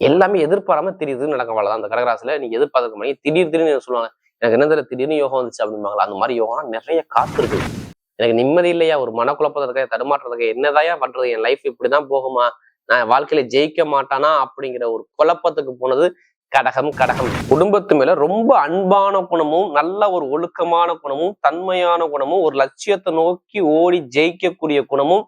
எல்லாமே எதிர்பாராம திடீர்னு நடக்க அவ்வளவுதான் அந்த கடகராசில நீங்க எதிர்பார்க்க மாதிரி திடீர் திடீர்னு சொல்லுவாங்க எனக்கு என்ன தெரியல திடீர்னு யோகம் வந்துச்சு அப்படிம்பாங்களா அந்த மாதிரி யோகம் நிறைய காத்திருக்கு எனக்கு நிம்மதி இல்லையா? ஒரு மனக்குழப்பத்திற்காக இருக்க என்னதாயா பண்றது? என் லைஃப் இப்படிதான் போகுமா? நான் வாழ்க்கையில ஜெயிக்க மாட்டானா? அப்படிங்கிற ஒரு குழப்பத்துக்கு போனது கடகம் கடகம். குடும்பத்து மேல ரொம்ப அன்பான குணமும் நல்ல ஒரு ஒழுக்கமான குணமும் தன்மையான குணமும் ஒரு லட்சியத்தை நோக்கி ஓடி ஜெயிக்கக்கூடிய குணமும்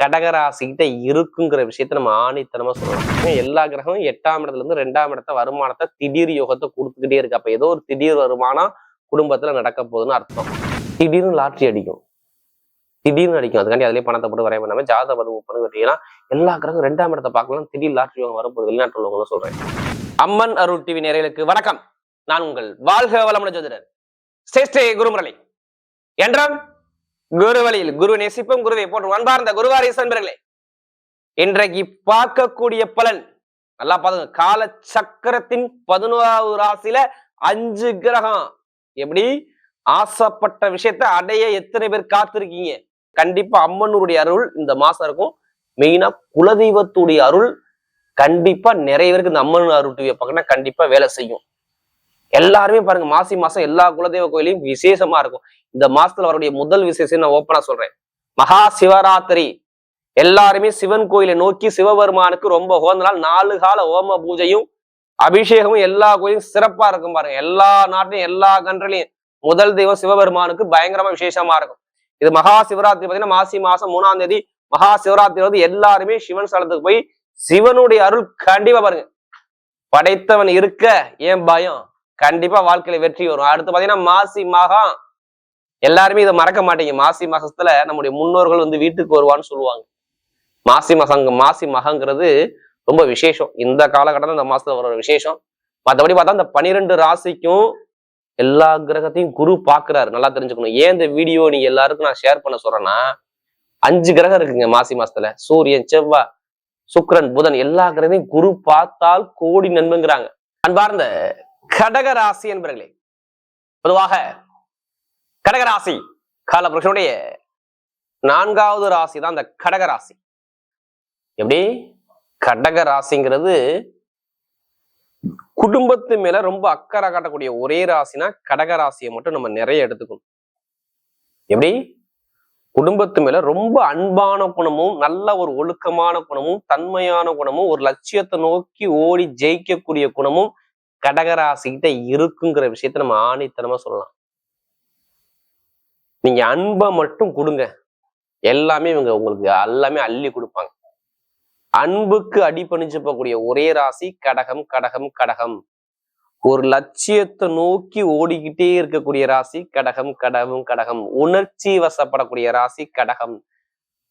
கடகராசிக்கிட்ட இருக்குங்கிற விஷயத்த நம்ம ஆணித்தனமா சொல்லலாம் எல்லா கிரகமும் எட்டாம் இடத்துல இருந்து ரெண்டாம் இடத்த வருமானத்தை திடீர் யோகத்தை கொடுத்துக்கிட்டே இருக்கு. அப்ப ஏதோ ஒரு திடீர் வருமானம் குடும்பத்துல நடக்க போகுதுன்னு அர்த்தம். திடீர்னு லாட்ரி அடிக்கும். திடீர்னு அடிக்கும். அதுக்காண்டி அதுலயே பணத்தை போட்டு வரைய பண்ணாம ஜாத பதவு பண்ணு கேட்டீங்கன்னா எல்லா கிரகம் ரெண்டாம் இடத்தை பார்க்கலாம் திடீர் லாட்ரி யோகம் வரும்போது வெளிநாட்டு உள்ளவங்க சொல்றேன் அம்மன் அருள் டிவி நேயர்களுக்கு வணக்கம். நான் உங்கள் வாழ்க வளமுடன் ஜோதிடர். ஸ்ரேஷ்டே குருமுரளி. என்றால்? குரு வழியில் குரு நேசிப்பும் குருவை போன்று அன்பார்ந்த குருவார் என்பர்களே இன்றைக்கு பார்க்கக்கூடிய பலன் நல்லா பாருங்க கால சக்கரத்தின் பதினோராவது ராசியில அஞ்சு கிரகம். எப்படி? ஆசைப்பட்ட விஷயத்த அடைய எத்தனை பேர் காத்திருக்கீங்க? கண்டிப்பா அம்மனுடைய அருள் இந்த மாசம் இருக்கும். மெயினா குலதெய்வத்துடைய அருள் கண்டிப்பா நிறைய பேருக்கு இந்த அம்மன் அருள் டிவியை பார்க்கணும் கண்டிப்பா வேலை செய்யும். எல்லாருமே பாருங்க மாசி மாசம் எல்லா குலதெய்வ கோயிலையும் விசேஷமா இருக்கும். இந்த மாசத்துல வரக்கூடிய முதல் விசேஷம் நான் ஓப்பனா சொல்றேன். மகா சிவராத்திரி. எல்லாருமே சிவன் கோயிலை நோக்கி சிவபெருமானுக்கு ரொம்ப உகந்த நாள். நாலு கால ஓம பூஜையும் அபிஷேகமும் எல்லா கோயிலும் சிறப்பா இருக்கும் பாருங்க. எல்லா நாட்டிலும் எல்லா கண்ட்ரிலையும் முதல் தெய்வம் சிவபெருமானுக்கு பயங்கரமா விசேஷமா இருக்கும். இது மகா சிவராத்திரி பார்த்தீங்கன்னா மாசி மாசம் மூணாம் தேதி மகா சிவராத்திரி வந்து எல்லாருமே சிவன் ஸ்தலத்துக்கு போய் சிவனுடைய அருள் கண்டிப்பா பாருங்க. படைத்தவன் இருக்க ஏன் பயம்? கண்டிப்பா வாழ்க்கையில வெற்றி வரும். அடுத்து பாத்தீங்கன்னா மாசி மகா எல்லாருமே இதை மறக்க மாட்டீங்க. மாசி மாசத்துல நம்முடைய முன்னோர்கள் வந்து வீட்டுக்கு வருவான்னு சொல்லுவாங்க. மாசி மசங்க மாசி மகங்கிறது ரொம்ப விசேஷம். இந்த காலகட்டத்தில் இந்த மாசத்துல வர ஒரு விசேஷம். மற்றபடி பார்த்தா இந்த பனிரெண்டு ராசிக்கும் எல்லா கிரகத்தையும் குரு பாக்குறாரு. நல்லா தெரிஞ்சுக்கணும். ஏன் இந்த வீடியோ நீங்க எல்லாருக்கும் நான் ஷேர் பண்ண சொல்றேன்னா அஞ்சு கிரகம் இருக்குங்க மாசி மாசத்துல. சூரியன் செவ்வாய் சுக்ரன் புதன் எல்லா கிரகத்தையும் குரு பார்த்தால் கோடி நன்மைங்கிறாங்க. அன்பார்ந்த கடக ராசி என்பர்களே பொதுவாக கடகராசி. காலபுருஷனுடைய நான்காவது ராசி தான் அந்த கடகராசி. எப்படி? கடக ராசிங்கிறது குடும்பத்து மேல ரொம்ப அக்கறை காட்டக்கூடிய ஒரே ராசினா கடக ராசியை மட்டும் நம்ம நிறைய எடுத்துக்கணும். எப்படி? குடும்பத்து மேல ரொம்ப அன்பான குணமும் நல்ல ஒரு ஒழுக்கமான குணமும் தன்மையான குணமும் ஒரு லட்சியத்தை நோக்கி ஓடி ஜெயிக்கக்கூடிய குணமும் கடகராசிக்கிட்ட இருக்குங்கிற விஷயத்த நம்ம ஆணித்தனமா சொல்லலாம். நீங்க அன்பை மட்டும் கொடுங்க. எல்லாமே இவங்க உங்களுக்கு எல்லாமே அள்ளி கொடுப்பாங்க. அன்புக்கு அடிபணிஞ்சு போகக்கூடிய ஒரே ராசி கடகம் கடகம் கடகம். ஒரு லட்சியத்தை நோக்கி ஓடிக்கிட்டே இருக்கக்கூடிய ராசி கடகம் கடகம் கடகம். உணர்ச்சி வசப்படக்கூடிய ராசி கடகம்.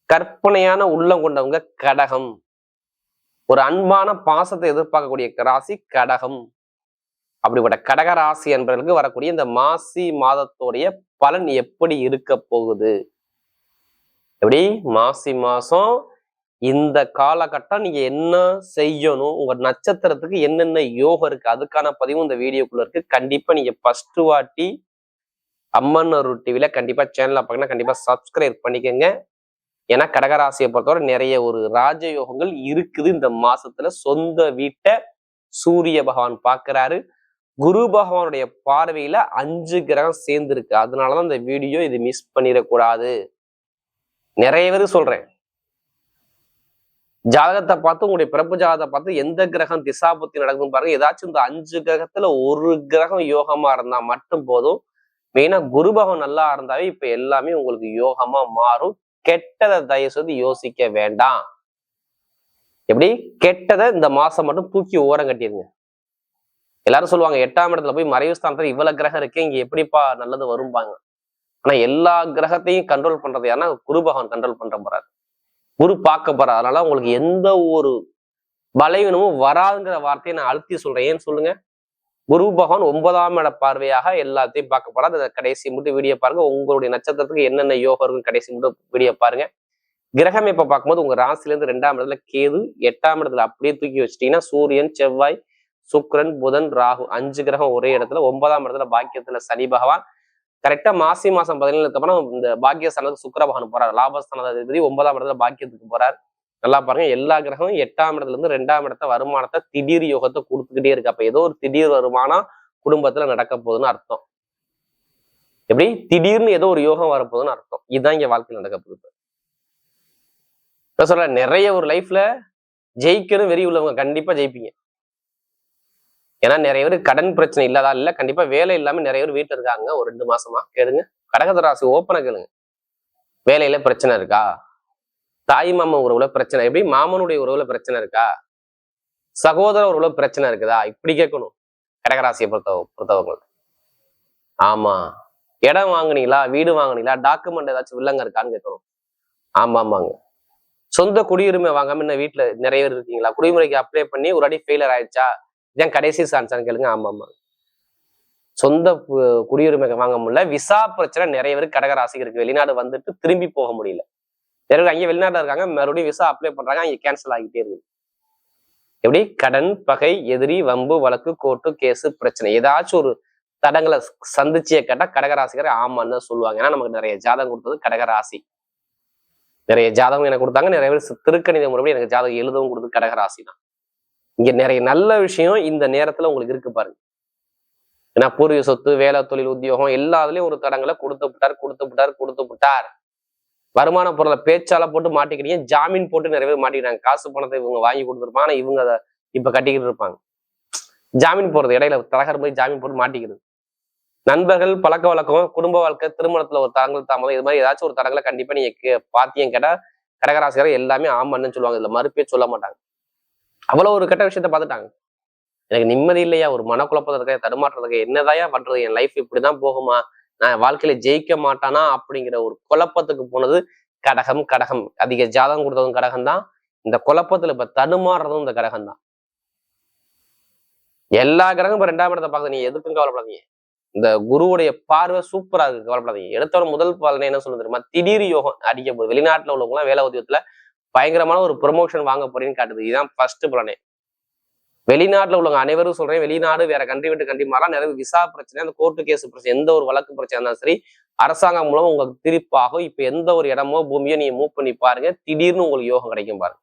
கற்பனையான உள்ளம் கொண்டவங்க கடகம். ஒரு அன்பான பாசத்தை எதிர்பார்க்கக்கூடிய ராசி கடகம். அப்படிப்பட்ட கடகராசி என்பவர்களுக்கு வரக்கூடிய இந்த மாசி மாதத்துடைய பலன் எப்படி இருக்க போகுது? எப்படி? மாசி மாசம் இந்த காலகட்டம் நீங்க என்ன செய்யணும்? உங்க நட்சத்திரத்துக்கு என்னென்ன யோகம் இருக்கு? அதுக்கான பதிவும் இந்த வீடியோக்குள்ள இருக்கு. கண்டிப்பா நீங்க ஃபர்ஸ்ட் வாட்டி அம்மன் அருள் டிவில கண்டிப்பா சேனலை பார்க்கணும் கண்டிப்பா சப்ஸ்கிரைப் பண்ணிக்கோங்க. ஏன்னா கடகராசியை பொறுத்தவரை நிறைய ஒரு ராஜயோகங்கள் இருக்குது. இந்த மாசத்துல சொந்த வீட்டை சூரிய பகவான் பார்க்கிறாரு. குரு பகவானுடைய பார்வையில அஞ்சு கிரகம் சேர்ந்துருக்கு. அதனாலதான் இந்த வீடியோ இது மிஸ் பண்ணிடக்கூடாது. நிறைய பேர் சொல்றேன். ஜாதகத்தை பார்த்து உங்களுடைய பிறப்பு ஜாதகத்தை பார்த்து எந்த கிரகம் திசாபுத்தி நடக்கும் பாருங்க. ஏதாச்சும் இந்த அஞ்சு கிரகத்துல ஒரு கிரகம் யோகமா இருந்தா மட்டும் போதும். மெயினா குரு பகவான் நல்லா இருந்தாவே இப்ப எல்லாமே உங்களுக்கு யோகமா மாறும். கெட்டதை தயவு செய்து யோசிக்க வேண்டாம். எப்படி? கெட்டதை இந்த மாசம் மட்டும் தூக்கி ஓரம் கட்டிடுங்க. எல்லாரும் சொல்லுவாங்க எட்டாம் இடத்துல போய் மறைவு ஸ்தானத்துல இவ்வளவு கிரகம் இருக்கு இங்க எப்படிப்பா நல்லது வரும்பாங்க. ஆனா எல்லா கிரகத்தையும் கண்ட்ரோல் பண்றது யாருன்னா குரு பகவான் கண்ட்ரோல் பண்ற போறாரு. குரு பார்க்க போறாரு. அதனால உங்களுக்கு எந்த ஒரு பலவீனமும் வராதுங்கிற வார்த்தையை நான் அழுத்தி சொல்றேன். ஏன்னு சொல்லுங்க? குரு பகவான் ஒன்பதாம் இட பார்வையாக எல்லாத்தையும் பார்க்க போறாரு. அதை கடைசி மட்டும் வீடியோ பாருங்க. உங்களுடைய நட்சத்திரத்துக்கு என்னென்ன யோகம் இருக்கும் கடைசி மட்டும் வீடியோ பாருங்க. கிரகம் இப்ப பார்க்கும்போது உங்க ராசில இருந்து ரெண்டாம் இடத்துல கேது எட்டாம் இடத்துல அப்படியே தூக்கி வச்சிட்டீங்கன்னா சூரியன் செவ்வாய் சுக்ரன் புதன் ராகு அஞ்சு கிரகம் ஒரே இடத்துல. ஒன்பதாம் இடத்துல பாக்கியத்துல சனி பகவான். கரெக்டா மாசி மாசம் பதினேழுக்கு அப்புறம் இந்த பாக்கிய ஸ்தானத்துக்கு சுக்கர பகவான் போறார். லாபஸ்தானாதிபதி ஒன்பதாம் இடத்துல பாக்கியத்துக்கு போறார். நல்லா பாருங்க எல்லா கிரகமும் எட்டாம் இடத்துல இருந்து ரெண்டாம் இடத்த வருமானத்தை திடீர் யோகத்தை கொடுத்துக்கிட்டே இருக்கு. அப்ப ஏதோ ஒரு திடீர் வருமானம் குடும்பத்துல நடக்க போகுதுன்னு அர்த்தம். எப்படி? திடீர்னு ஏதோ ஒரு யோகம் வரப்போகுதுன்னு அர்த்தம். இதுதான் இங்க வாழ்க்கையில் நடக்க போகுது. சொல்ல நிறைய ஒரு லைஃப்ல ஜெயிக்கணும் வெறி உள்ளவங்க கண்டிப்பா ஜெயிப்பீங்க. ஏன்னா நிறைய பேர் கடன் பிரச்சனை இல்லாதா இல்ல கண்டிப்பா வேலை இல்லாம நிறைய பேர் வீட்டுல இருக்காங்க ஒரு ரெண்டு மாசமா. கேளுங்க. கடகத ராசி ஓப்பனை கேளுங்க. வேலையில பிரச்சனை இருக்கா? தாய் மாமன் உறவுல பிரச்சனை எப்படி? மாமனுடைய உறவுல பிரச்சனை இருக்கா? சகோதர உறவுல பிரச்சனை இருக்குதா? இப்படி கேட்கணும். கடகராசியை பொறுத்த பொறுத்தவங்க. ஆமா. இடம் வாங்குனீங்களா? வீடு வாங்குனீங்களா? டாக்குமெண்ட் ஏதாச்சும் வில்லங்க இருக்கான்னு கேட்கணும். ஆமா ஆமாங்க. சொந்த குடியுரிமை வாங்காம இன்னும் வீட்டுல நிறைய பேர் இருக்கீங்களா? குடிமுறைக்கு அப்ளை பண்ணி ஒரு அடி ஃபெயிலர் ஆயிடுச்சா? இதான் கடைசி சான்ஸான்னு கேளுங்க. ஆமா ஆமா. சொந்த குடியுரிமை வாங்க முடியல. விசா பிரச்சனை நிறைய பேர் கடகராசி இருக்கு. வெளிநாடு வந்துட்டு திரும்பி போக முடியல. நிறைய பேர் அங்கே வெளிநாட்டுல இருக்காங்க. மறுபடியும் விசா அப்ளை பண்றாங்க. அங்கே கேன்சல் ஆகிட்டே இருக்கு. எப்படி? கடன் பகை எதிரி வம்பு வழக்கு கோர்ட்டு கேஸு பிரச்சனை. ஏதாச்சும் ஒரு தடங்களை சந்திச்சிய கேட்டா கடகராசிகர் ஆமான்னு தான் சொல்லுவாங்க. ஏன்னா நமக்கு நிறைய ஜாதகம் கொடுத்தது கடகராசி நிறைய ஜாதகம் எனக்கு கொடுத்தாங்க. நிறைய பேர் திருக்கணித முறைப்படி எனக்கு ஜாதகம் எழுதவும் கொடுத்தது கடகராசி தான். இங்க நிறைய நல்ல விஷயம் இந்த நேரத்துல உங்களுக்கு இருக்கு பாருங்க. ஏன்னா பூர்வீக சொத்து வேலை தொழில் உத்தியோகம் எல்லாத்துலயும் ஒரு தடங்களை கொடுத்து விட்டார் கொடுத்து விட்டார் கொடுத்து விட்டார். வருமான பொருளை பேச்சால போட்டு மாட்டிக்கிறீங்க ஜாமீன் போட்டு நிறைய பேர் மாட்டிக்கிறாங்க. காசு பணத்தை இவங்க வாங்கி கொடுத்துருப்பாங்க. ஆனா இவங்க அதை இப்ப கட்டிக்கிட்டு இருப்பாங்க. ஜாமீன் போறது இடையில தரகர் போய் ஜாமீன் போட்டு மாட்டிக்கிறது. நண்பர்கள் பழக்க வழக்கம் குடும்ப வாழ்க்கை திருமணத்துல ஒரு தடங்கள் தாமதம் இது மாதிரி ஏதாச்சும் ஒரு தடங்களை கண்டிப்பா நீங்க பாத்தியம் கேட்டா கடகராசிகர் எல்லாமே ஆமான்னு சொல்லுவாங்க. இதுல மறுப்பே சொல்ல மாட்டாங்க. அவ்வளவு ஒரு கெட்ட விஷயத்த பார்த்துட்டாங்க. எனக்கு நிம்மதி இல்லையா? ஒரு மனக்குழப்பம் இருக்க தடுமாற்றம் என்னதாயா பண்றது? என் லைஃப் இப்படிதான் போகுமா? நான் வாழ்க்கையில ஜெயிக்க மாட்டானா? அப்படிங்கிற ஒரு குழப்பத்துக்கு போனது கடகம் கடகம். அதிக ஜாதகம் கொடுத்ததும் கடகம் தான் இந்த குழப்பத்துல இப்ப தடுமாறுறதும் இந்த கடகம் தான் எல்லா கிரகம் இப்ப ரெண்டாம் இடத்தை பார்க்குது. நீ எதுக்கும் கவலைப்படாதீங்க. இந்த குருவுடைய பார்வை சூப்பரா இருக்கு. கவலைப்படாதீங்க. எடுத்தவரை முதல் பாலனை என்ன சொல்லுது தெரியுமா? திடீர் யோகம் அடிக்க போகுது. வெளிநாட்டுல உள்ளவங்க எல்லாம் வேலை உதயத்துல பயங்கரமான ஒரு ப்ரொமோஷன் வாங்க போறேன்னு காட்டுது. இதுதான் ஃபர்ஸ்ட் பலனே. வெளிநாட்டுல உள்ளவங்க அனைவரும் சொல்றேன் வெளிநாடு வேற கண்ட்ரி விட்டு கண்ட்ரி மாறலாம். நிறைய விசா பிரச்சனை அந்த கோர்ட்டு கேஸ் பிரச்சனை எந்த ஒரு வழக்கு பிரச்சனை இருந்தாலும் சரி அரசாங்கம் மூலம் உங்களுக்கு திருப்பாகும். இப்ப எந்த ஒரு இடமோ பூமியோ நீங்க மூவ் பண்ணி பாருங்க. திடீர்னு உங்களுக்கு யோகம் கிடைக்கும் பாருங்க.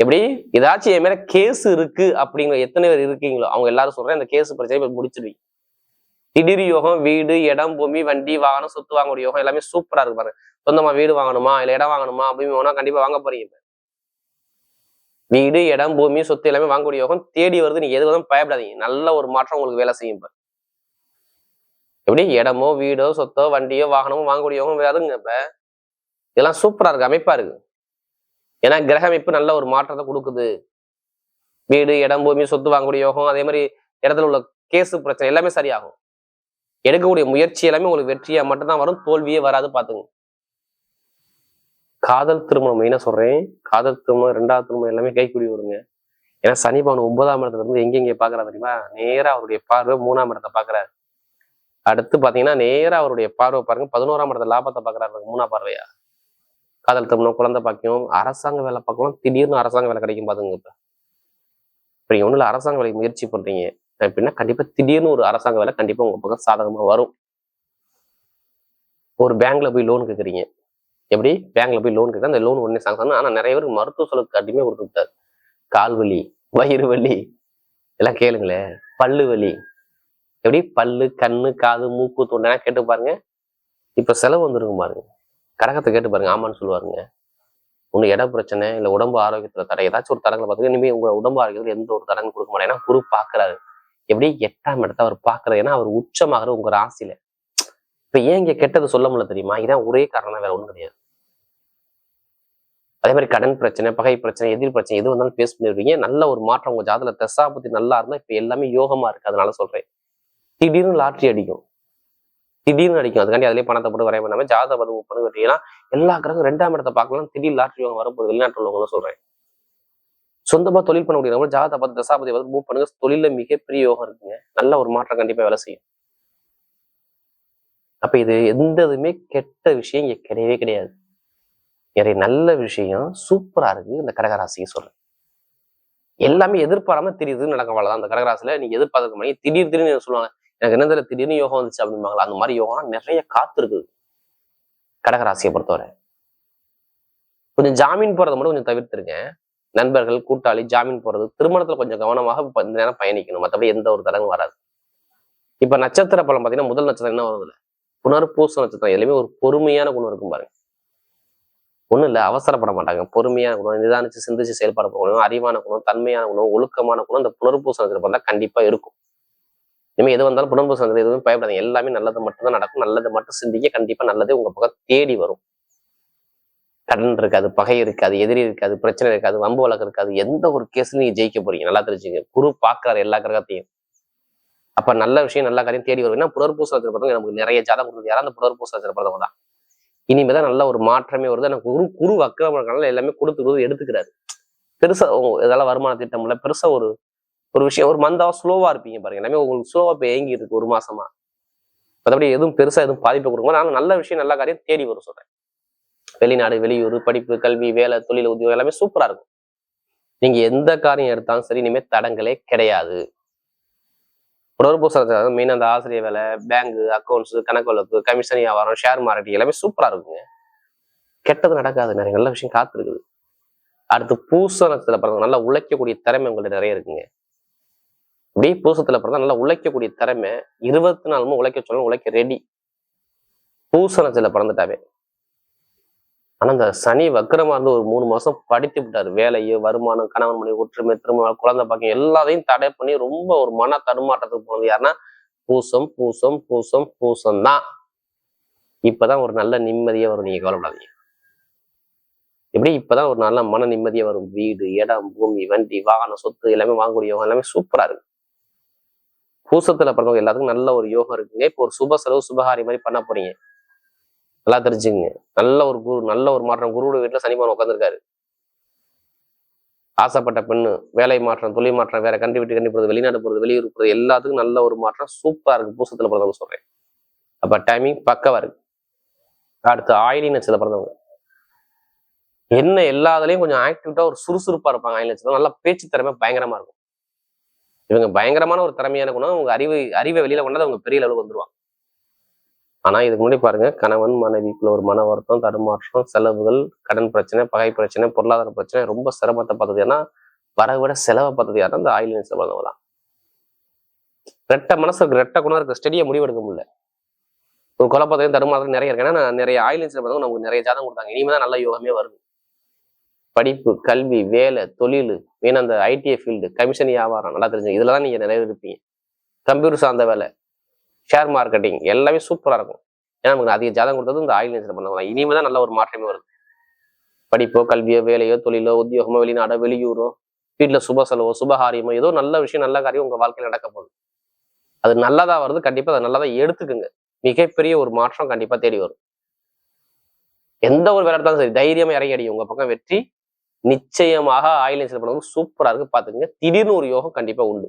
எப்படி? ஏதாச்சும் என் மேல கேஸ் இருக்கு அப்படிங்கிற எத்தனை பேர் இருக்கீங்களோ அவங்க எல்லாரும் சொல்றேன் இந்த கேஸ் பிரச்சனை முடிச்சிருவீங்க. திடீர் யோகம் வீடு இடம் பூமி வண்டி வாகனம் சொத்து வாங்கக்கூடிய யோகம் எல்லாமே சூப்பரா இருக்கு பாருங்க. சொந்தமா வீடு வாங்கணுமா இல்ல இடம் வாங்கணுமா பூமி வாங்கினா கண்டிப்பா வாங்க போறீங்க வீடு இடம் பூமி சொத்து எல்லாமே வாங்கக்கூடிய யோகம் தேடி வருது. நீங்க எது வந்து பயப்படாதீங்க. நல்ல ஒரு மாற்றம் உங்களுக்கு வேலை செய்யும் இப்ப. எப்படி? இடமோ வீடோ சொத்தோ வண்டியோ வாகனமோ வாங்கக்கூடிய யோகம் வருங்க இப்ப. இதெல்லாம் சூப்பரா இருக்கு. அமைப்பா இருக்கு. ஏன்னா கிரக அமைப்பு நல்ல ஒரு மாற்றத்தை கொடுக்குது. வீடு இடம் பூமி சொத்து வாங்கக்கூடிய யோகம் அதே மாதிரி இடத்துல உள்ள கேஸ் பிரச்சனை எல்லாமே சரியாகும். எடுக்கக்கூடிய முயற்சி எல்லாமே உங்களுக்கு வெற்றியா மட்டும்தான் வரும் தோல்வியே வராது பாத்துங்க காதல் திருமணம் மெயினா சொல்றேன். காதல் திருமணம் ரெண்டாவது திருமணம் எல்லாமே கைக்குடி வருங்க. ஏன்னா சனி பவன் ஒன்பதாம் இடத்துல இருந்து எங்கெங்க பாக்குறா தெரியுமா? நேரா அவருடைய பார்வை மூணாம் இடத்தை பாக்குறாரு அடுத்து பாத்தீங்கன்னா நேரா அவருடைய பார்வை பாருங்க பதினோராம் இடத்துல லாபத்தை பாக்குறாரு மூணா பார்வையா? காதல் திருமணம் குழந்தை பாக்கியம் அரசாங்க வேலை பார்க்கலாம் திடீர்னு அரசாங்க வேலை கிடைக்கும் பாத்துங்க இப்ப. இப்ப நீங்க ஒண்ணுல அரசாங்க வேலைக்கு முயற்சி பண்றீங்க. அப்படின்னா கண்டிப்பா திடீர்னு ஒரு அரசாங்க வேலை கண்டிப்பா உங்க பக்கம் சாதகமா வரும். ஒரு பேங்க்ல போய் லோன் கேக்குறீங்க. எப்படி? பேங்க்ல போய் லோன் கேட்க அந்த லோன் உடனே சாங்ஸ் ஆனா நிறைய பேருக்கு மருத்துவ செலவுக்கு கடுமையாக கொடுத்துட்டாரு. கால் வலி வயிறு வலி எல்லாம் கேளுங்களேன். பல்லு வலி. எப்படி? பல்லு கண்ணு காது மூக்கு தொண்டெல்லாம் கேட்டு பாருங்க. இப்ப செலவு வந்துருங்க பாருங்க. கடகத்தை கேட்டு பாருங்க. ஆமான்னு சொல்லுவாருங்க. ஒண்ணு இட பிரச்சனை இல்ல உடம்பு ஆரோக்கியத்துல தடை. ஏதாச்சும் ஒரு தடங்களை பார்த்துக்க இனிமே உங்க உடம்பு ஆரோக்கியத்துல எந்த ஒரு தடங்களும் கொடுக்க மாட்டேன். ஏன்னா குரு பாக்குறாரு எப்படி எட்டாம் இடத்த அவர் பார்க்கறது. ஏன்னா அவர் உச்சமாகிற உங்க ராசியில. இப்ப ஏன் இங்க கெட்டது சொல்ல முடியல தெரியுமா? இதான் ஒரே காரணம் வேற ஒண்ணு கிடையாது. அதே மாதிரி கடன் பிரச்சனை பகை பிரச்சனை எதிர் பிரச்சனை எது வந்தாலும் பேஸ் பண்ணிடுவீங்க நல்ல ஒரு மாற்றம் உங்க ஜாதல தசா பத்தி நல்லா இருந்தா இப்ப எல்லாமே யோகமா இருக்கு. அதனால சொல்றேன். திடீர்னு லாட்ரி அடிக்கும். திடீர்னு அடிக்கும். அதுக்காண்டி அதுலயே பணத்தை போட்டு வரைய பண்ணாம ஜாதக பதிவு பண்ணி வெட்டீங்கன்னா எல்லா கிரகம் ரெண்டாம் இடத்தை பார்க்கலாம் திடீர் லாட்ரி யோகம் வரும்போது வெளிநாட்டு உள்ளவங்க சொல்றேன். சொந்தமா தொழில் பண்ண முடியாதவங்க ஜாதகத்தை பார்த்து தசாபதி பார்த்து மூவ் பண்ணுங்க. தொழில மிகப்பெரிய யோகம் இருக்குங்க. நல்ல ஒரு மாற்றம் கண்டிப்பா வேலை செய்யும். அப்ப இது எந்த இதுவுமே கெட்ட விஷயம் இங்கே கிடையவே கிடையாது. நிறைய நல்ல விஷயம் சூப்பரா இருக்கு இந்த கடகராசியை சொல்றேன். எல்லாமே எதிர்பாராம திடீர்னு நடக்க அவ்வளவுதான் அந்த கடகராசியில நீங்க எதிர்பார்க்க மாதிரி திடீர் திடீர்னு சொல்லுவாங்க. எனக்கு என்ன தெரியல திடீர்னு யோகம் வந்துச்சு அப்படிம்பாங்களா? அந்த மாதிரி யோகம் நிறைய காத்து இருக்குது. கடகராசியை பொறுத்தவரை. கொஞ்சம் ஜாமீன் போகிறத மட்டும் கொஞ்சம் தவிர்த்துருங்க. நண்பர்கள் கூட்டாளி ஜாமீன் போறது திருமணத்துல கொஞ்சம் கவனமாக இந்த நேரம் பயணிக்கணும். மற்றபடி எந்த ஒரு தடங்கும் வராது. இப்ப நட்சத்திர பலம் பாத்தீங்கன்னா முதல் நட்சத்திரம் என்ன வருதுல புனர் பூச நட்சத்திரம். எல்லாமே ஒரு பொறுமையான குணம் இருக்கும் பாருங்க. ஒண்ணும் இல்ல அவசரப்பட மாட்டாங்க. பொறுமையான குணம் நிதானிச்சு சிந்திச்சு செயல்பட குணம் அறிவான குணம் தன்மையான குணம் ஒழுக்கமான குணம் இந்த புனர்பூச நட்சத்திரம் பார்த்தா கண்டிப்பா இருக்கும். இனிமே எது வந்தாலும் புனர்பூச நட்சத்திரம் எதுவும் பயப்படாது எல்லாமே நல்லது மட்டும்தான் நடக்கும். நல்லது மட்டும் சிந்திக்க கண்டிப்பா நல்லதே உங்க பக்கம் தேடி வரும். கடன் இருக்காது பகை இருக்காது எதிரி இருக்காது பிரச்சனை இருக்காது வம்பு வழக்கு இருக்காது எந்த ஒரு கேஸும் நீங்க ஜெயிக்க போறீங்க? நல்லா தெரிஞ்சுங்க. குரு பாக்குறாரு எல்லா கிரகத்தையும். அப்ப நல்ல விஷயம் நல்ல காரியம் தேடி வரும் ஏன்னா புனர்பூசத்தில் நமக்கு நிறைய ஜாதகம் கொடுத்தது யாரும் அந்த புனர்பூசத்தில் பிறந்தவங்க தான். இனிமேதான் நல்ல ஒரு மாற்றமே வருது. எனக்கு குரு குரு வக்கரமான எல்லாமே கொடுத்து எடுத்துக்கிறாரு. பெருசா உங்க இதெல்லாம் வருமான திட்டம் இல்லை. பெருசா ஒரு ஒரு விஷயம். ஒரு மந்தாவா ஸ்லோவா இருப்பீங்க பாருங்க. எல்லாமே உங்களுக்கு ஸ்லோவா இப்போ ஏங்கி இருக்கு ஒரு மாசமா. மற்றபடி எதுவும் பெருசா எதுவும் பாதிப்பு கொடுக்கும் ஆனால் நல்ல விஷயம் நல்ல காரியம் தேடி வரும் சொல்றேன். வெளிநாடு வெளியூர் படிப்பு கல்வி வேலை தொழில் உத்தியோகம் எல்லாமே சூப்பரா இருக்கும். நீங்க எந்த காரியம் எடுத்தாலும் சரி இனிமேல் தடங்களே கிடையாது. புனர்பூசம் மெயின் அந்த ஆசிரியர் வேலை பேங்க் அக்கௌண்ட்ஸ் கணக்கு வழக்கு கமிஷன் வியாபாரம் ஷேர் மார்க்கெட் எல்லாமே சூப்பரா இருக்குங்க. கெட்டது நடக்காது நிறைய நல்ல விஷயம் காத்திருக்குது. அடுத்து பூசணத்துல பிறந்த நல்லா உழைக்கக்கூடிய திறமை உங்கள்ட்ட நிறைய இருக்குங்க. அப்படியே பூசத்துல பிறந்தா நல்லா உழைக்கக்கூடிய திறமை இருபத்தி நாலுமே உழைக்க சொல்லணும் உழைக்க ரெடி பூசணத்துல பிறந்துட்டாவே. ஆனா இந்த சனி வக்கரமாக இருந்து ஒரு மூணு மாசம் படித்து விட்டாரு. வேலையை வருமானம் கணவன் மனைவி ஒற்றுமை திருமணம் குழந்தை பாக்கியம் எல்லாத்தையும் தடை பண்ணி ரொம்ப ஒரு மன தடுமாற்றத்துக்கு போனது யாருன்னா பூசம் பூசம் பூசம் பூசம் தான் இப்பதான் ஒரு நல்ல நிம்மதியா வரும். நீங்க கவலைப்படாதீங்க. எப்படி? இப்பதான் ஒரு நல்ல மன நிம்மதியா வரும். வீடு இடம் பூமி வண்டி வாகனம் சொத்து எல்லாமே வாங்கக்கூடியவங்க எல்லாமே சூப்பரா இருக்கு. பூசத்துல பிறந்தவங்க எல்லாத்துக்கும் நல்ல ஒரு யோகம் இருக்குங்க. இப்போ ஒரு சுப செலவு சுபகாரி மாதிரி பண்ண போறீங்க. நல்லா தெரிஞ்சுங்க நல்ல ஒரு குரு நல்ல ஒரு மாற்றம். குருவோட வீட்டில் சனிமான் உட்காந்துருக்காரு ஆசைப்பட்ட பெண்ணு வேலை மாற்றம் தொழில் மாற்றம் வேற கண்டி விட்டு கண்டி போகிறது வெளிநாடு போகிறது வெளியூர் போறது எல்லாத்துக்கும் நல்ல ஒரு மாற்றம். சூப்பரா இருக்கு. பூசத்துல பிறந்தவங்க சொல்றேன். அப்ப டைமிங் பக்கவா இருக்கு. அடுத்து ஆயிலி நட்சத்திரம் பிறந்தவங்க. என்ன எல்லாத்துலேயும் கொஞ்சம் ஆக்டிவிட்டா ஒரு சுறுசுறுப்பா இருப்பாங்க ஆயிலி நட்சத்திரம். நல்லா பேச்சு திறமை பயங்கரமா இருக்கும். இவங்க பயங்கரமான ஒரு திறமையான குணம். உங்க அறிவு அறிவை வெளியில கொண்டாந்து அவங்க பெரிய அளவுக்கு வந்துருவாங்க. ஆனா இதுக்கு முன்னாடி பாருங்க கணவன் மனைவிக்குள்ள ஒரு மன வருத்தம் தடுமாற்றம் செலவுகள் கடன் பிரச்சனை பகை பிரச்சனை பொருளாதார பிரச்சனை ரொம்ப சிரமத்தை பார்த்தது ஏன்னா வர விட செலவை பார்த்தது யாரும் அந்த ஆயில் வந்தவங்க தான். ரெட்ட மனசு இருக்கு ரெட்ட குணம் இருக்கு ஸ்டெடியை முடிவெடுக்க முடியல. ஒரு குழப்பத்தையும் தடுமாற்றம் நிறைய இருக்கு. ஏன்னா நிறைய ஆயில் பார்த்தவங்க நமக்கு நிறைய ஜாதகம் கொடுத்தாங்க. இனிமே தான் நல்ல யோகமே வருது. படிப்பு கல்வி வேலை தொழில் மெயின் அந்த ஐடிஐ ஃபீல்டு கமிஷன் வியாபாரம் நல்லா தெரிஞ்சு இதில் தான் நீங்க நிறைய இருப்பீங்க. கம்ப்யூட்டர் சார்ந்த வேலை ஷேர் மார்க்கெட்டிங் எல்லாமே சூப்பரா இருக்கும். ஏன்னா நமக்கு அதிக ஜாதகம் கொடுத்தது இந்த ஆயில் இன்சூரன்ஸ் பண்ணலாம் இனிமே தான் நல்ல ஒரு மாற்றமே வருது. படிப்போ கல்வியோ வேலையோ தொழிலோ உத்தியோகமோ வெளிநாடோ வெளியூரோ வீட்டில் சுப செலவோ சுபகாரியமோ ஏதோ நல்ல விஷயம் நல்ல காரியம் உங்க வாழ்க்கையில் நடக்க போகுது. அது நல்லதா வருது கண்டிப்பா அதை நல்லதா எடுத்துக்குங்க. மிகப்பெரிய ஒரு மாற்றம் கண்டிப்பா தேடி வரும். எந்த ஒரு வேலை எடுத்தாலும் சரி தைரியமா இறங்கி அடியும் உங்க பக்கம் வெற்றி நிச்சயமாக ஆயில் இன்சூரன்ஸ் பண்ணுறது சூப்பரா இருக்கு. பார்த்துக்குங்க. திடீர்னு ஒரு யோகம் கண்டிப்பா உண்டு.